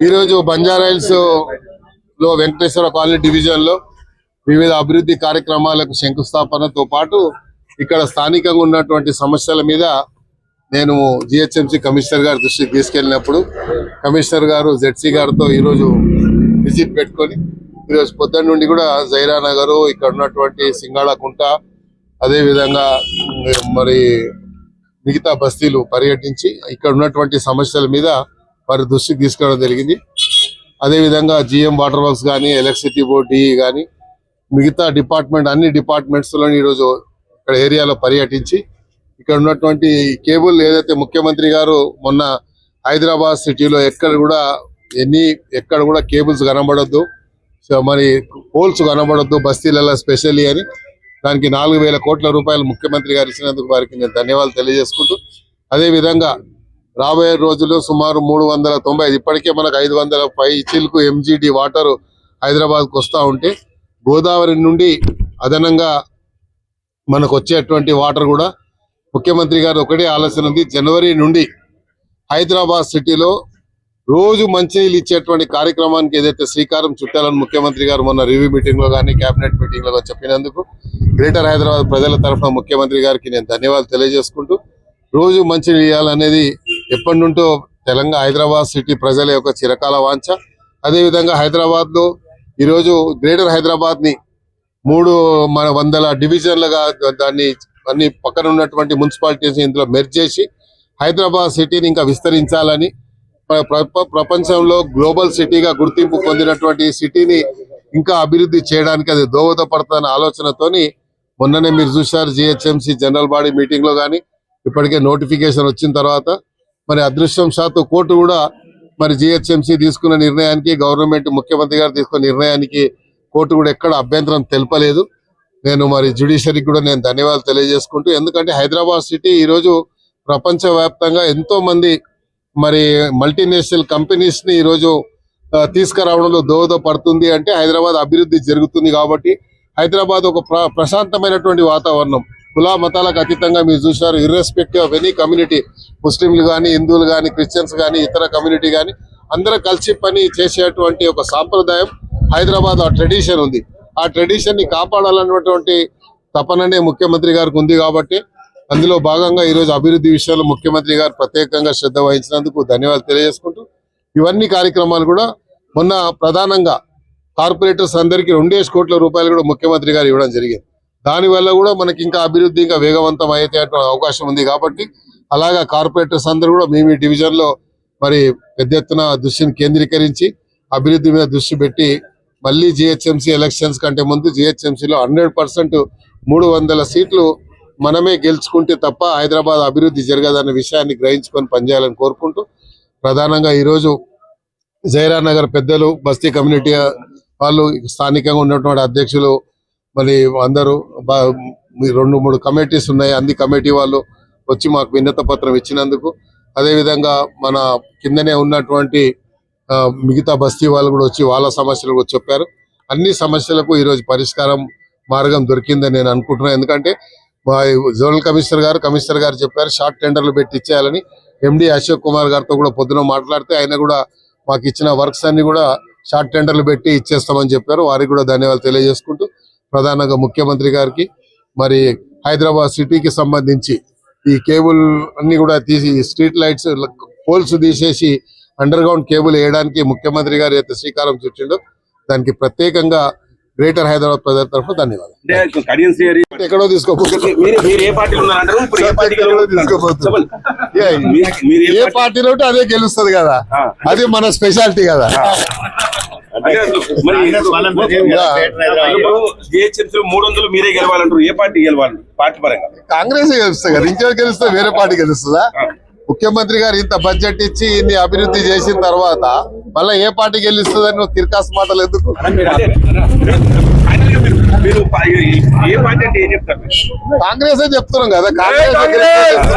ఈరోజు బంజారాయిల్స్లో వెంకటేశ్వర కాలనీ డివిజన్లో వివిధ అభివృద్ధి కార్యక్రమాలకు శంకుస్థాపనతో పాటు ఇక్కడ స్థానికంగా ఉన్నటువంటి సమస్యల మీద నేను జిహెచ్ఎంసీ కమిషనర్ గారి దృష్టికి తీసుకెళ్ళినప్పుడు కమిషనర్ గారు జెడ్సీ గారితో ఈరోజు విజిట్ పెట్టుకొని ఈరోజు పొద్దున్న నుండి కూడా జైరా నగర్ ఇక్కడ ఉన్నటువంటి సింగాళకుంట అదే విధంగా మరి మిగతా బస్తీలు పర్యటించి ఇక్కడ ఉన్నటువంటి సమస్యల మీద వారి దృష్టికి తీసుకురావడం జరిగింది. అదే విధంగా జిఎం వాటర్ వర్క్స్ కానీ ఎలక్ట్రిసిటీ బోర్డ్ డిఈ కానీ మిగతా డిపార్ట్మెంట్ అన్ని డిపార్ట్మెంట్స్లో ఈరోజు ఇక్కడ ఏరియాలో పర్యటించి ఇక్కడ ఉన్నటువంటి కేబుల్ ఏదైతే ముఖ్యమంత్రి గారు మొన్న హైదరాబాద్ సిటీలో ఎక్కడ కూడా ఎన్ని ఎక్కడ కూడా కేబుల్స్ కనబడద్దు. సో మరి పోల్స్ కనబడద్దు బస్తీలలో స్పెషల్లీ అని దానికి నాలుగు వేల కోట్ల రూపాయలు ముఖ్యమంత్రి గారు ఇచ్చినందుకు వారికి నేను ధన్యవాదాలు తెలియజేసుకుంటూ అదే విధంగా రాబోయే రోజుల్లో సుమారు మూడు వందల తొంభై ఇప్పటికే మనకు ఐదు వందల పై చిల్కు ఎంజీడి వాటర్ హైదరాబాద్కు వస్తూ ఉంటే గోదావరి నుండి అదనంగా మనకు వచ్చేటువంటి వాటర్ కూడా ముఖ్యమంత్రి గారు ఒకటే ఆలోచన ఉంది. జనవరి నుండి హైదరాబాద్ సిటీలో రోజు మంచినీళ్ళు ఇచ్చేటువంటి కార్యక్రమానికి ఏదైతే శ్రీకారం చుట్టాలని ముఖ్యమంత్రి గారు మొన్న రివ్యూ మీటింగ్లో కానీ కేబినెట్ మీటింగ్లో చెప్పినందుకు గ్రేటర్ హైదరాబాద్ ప్రజల తరఫున ముఖ్యమంత్రి గారికి నేను ధన్యవాదాలు తెలియజేసుకుంటూ రోజు మంచినీళ్ళు ఇవ్వాలనేది ఎప్పటి నుంటో తెలంగాణ హైదరాబాద్ సిటీ ప్రజల యొక్క చిరకాల వాంఛ. అదేవిధంగా హైదరాబాద్లో ఈరోజు గ్రేటర్ హైదరాబాద్ని మూడు మన వందల డివిజన్లుగా దాన్ని అన్ని పక్కన ఉన్నటువంటి మున్సిపాలిటీస్ ఇందులో మెర్జ్ చేసి హైదరాబాద్ సిటీని ఇంకా విస్తరించాలని ప్రపంచంలో గ్లోబల్ సిటీగా గుర్తింపు పొందినటువంటి సిటీని ఇంకా అభివృద్ధి చేయడానికి అది దోహదపడుతున్న ఆలోచనతోని మొన్ననే మీరు చూశారు జిహెచ్ఎంసీ జనరల్ బాడీ మీటింగ్లో కానీ ఇప్పటికే నోటిఫికేషన్ వచ్చిన తర్వాత మరి అదృష్టం శాతం కోర్టు కూడా మరి జిహెచ్ఎంసి తీసుకున్న నిర్ణయానికి గవర్నమెంట్ ముఖ్యమంత్రి గారు తీసుకున్న నిర్ణయానికి కోర్టు కూడా ఎక్కడ అభ్యంతరం తెలపలేదు. నేను మరి జ్యుడిషియరీకి కూడా నేను ధన్యవాదాలు తెలియజేసుకుంటూ ఎందుకంటే హైదరాబాద్ సిటీ ఈ రోజు ప్రపంచ వ్యాప్తంగా ఎంతో మంది మరి మల్టీనేషనల్ కంపెనీస్ని ఈరోజు తీసుకురావడంలో దోహదపడుతుంది అంటే హైదరాబాద్ అభివృద్ధి జరుగుతుంది కాబట్టి హైదరాబాద్ ఒక ప్ర- ప్రశాంతమైనటువంటి వాతావరణం. కులా మతాలకు అతీతంగా మీరు చూశారు ఇర్రెస్పెక్టివ్ ఆఫ్ ఎనీ కమ్యూనిటీ ముస్లింలు కానీ హిందువులు కానీ క్రిస్టియన్స్ కానీ ఇతర కమ్యూనిటీ కానీ అందరూ కలిసి పని చేసేటువంటి ఒక సాంప్రదాయం హైదరాబాద్ ఆ ట్రెడిషన్ ఉంది. ఆ ట్రెడిషన్ని కాపాడాలన్నటువంటి తపననే ముఖ్యమంత్రి గారికి ఉంది కాబట్టి అందులో భాగంగా ఈ రోజు అభివృద్ధి విషయంలో ముఖ్యమంత్రి గారు ప్రత్యేకంగా శ్రద్ధ వహించినందుకు ధన్యవాదాలు తెలియజేసుకుంటూ ఇవన్నీ కార్యక్రమాలు కూడా మొన్న ప్రధానంగా కార్పొరేటర్స్ అందరికీ రెండేసి కోట్ల రూపాయలు కూడా ముఖ్యమంత్రి గారు ఇవ్వడం జరిగింది. దాని వల్ల కూడా మనకి ఇంకా అభివృద్ధి ఇంకా వేగవంతం అయితే అవకాశం ఉంది కాబట్టి అలాగా కార్పొరేటర్స్ అందరూ కూడా మేము ఈ డివిజన్లో మరి పెద్ద ఎత్తున దృష్టిని కేంద్రీకరించి అభివృద్ధి మీద దృష్టి పెట్టి మళ్ళీ జిహెచ్ఎంసీ ఎలక్షన్స్ కంటే ముందు జిహెచ్ఎంసీలో లో హండ్రెడ్ పర్సెంట్ మూడు వందల సీట్లు మనమే గెలుచుకుంటే తప్ప హైదరాబాద్ అభివృద్ధి జరగదన్న విషయాన్ని గ్రహించుకొని పనిచేయాలని కోరుకుంటూ ప్రధానంగా ఈరోజు జైరా నగర్ పెద్దలు బస్తీ కమ్యూనిటీ వాళ్ళు స్థానికంగా ఉన్నటువంటి అధ్యక్షులు మరి అందరూ రెండు మూడు కమిటీస్ ఉన్నాయి. అన్ని కమిటీ వాళ్ళు వచ్చి మాకు విన్నత పత్రం ఇచ్చినందుకు. అదేవిధంగా మన కిందనే ఉన్నటువంటి మిగతా బస్తీ వాళ్ళు కూడా వచ్చి వాళ్ళ సమస్యలు కూడా చెప్పారు. అన్ని సమస్యలకు ఈరోజు పరిష్కారం మార్గం దొరికిందని నేను అనుకుంటున్నాను. ఎందుకంటే మా జోనల్ కమిషనర్ గారు కమిషనర్ గారు చెప్పారు షార్ట్ టెండర్లు పెట్టి ఇచ్చేయాలని. ఎండి అశోక్ కుమార్ గారితో కూడా పొద్దున మాట్లాడితే ఆయన కూడా మాకు ఇచ్చిన వర్క్స్ అన్ని కూడా షార్ట్ టెండర్లు పెట్టి ఇచ్చేస్తామని చెప్పారు. వారికి కూడా ధన్యవాదాలు తెలియజేసుకుంటూ ప్రధానంగా ముఖ్యమంత్రి గారికి మరి హైదరాబాద్ సిటీకి సంబంధించి ఈ కేబుల్ అన్ని కూడా తీసి స్ట్రీట్ లైట్స్ పోల్స్ తీసేసి అండర్ గ్రౌండ్ కేబుల్ వేయడానికి ముఖ్యమంత్రి గారు అయితే శ్రీకారం చుట్టిండు. దానికి ప్రత్యేకంగా గ్రేటర్ హైదరాబాద్ ప్రజల తరఫున ధన్యవాదాలు. ఎక్కడో తీసుకోపోతుంది ఏ పార్టీలో అదే గెలుస్తుంది కదా. అది మన స్పెషాలిటీ కదా. మూడు వందలు మీరే గెలవాలంటారు? ఏ పార్టీ గెలవాలి? పార్టీ పరంగా. కాంగ్రెస్ గెలుస్తుంది కదా. ఇంకెవరు గెలుస్తే వేరే పార్టీ గెలుస్తుందా? ముఖ్యమంత్రి గారు ఇంత బడ్జెట్ ఇచ్చి ఇన్ని అభివృద్ధి చేసిన తర్వాత మళ్ళీ ఏ పార్టీ గెలుస్తుందని నువ్వు తిరకాసు మాటలు ఎందుకు? కాంగ్రెస్ చెప్తున్నాం కదా కాంగ్రెస్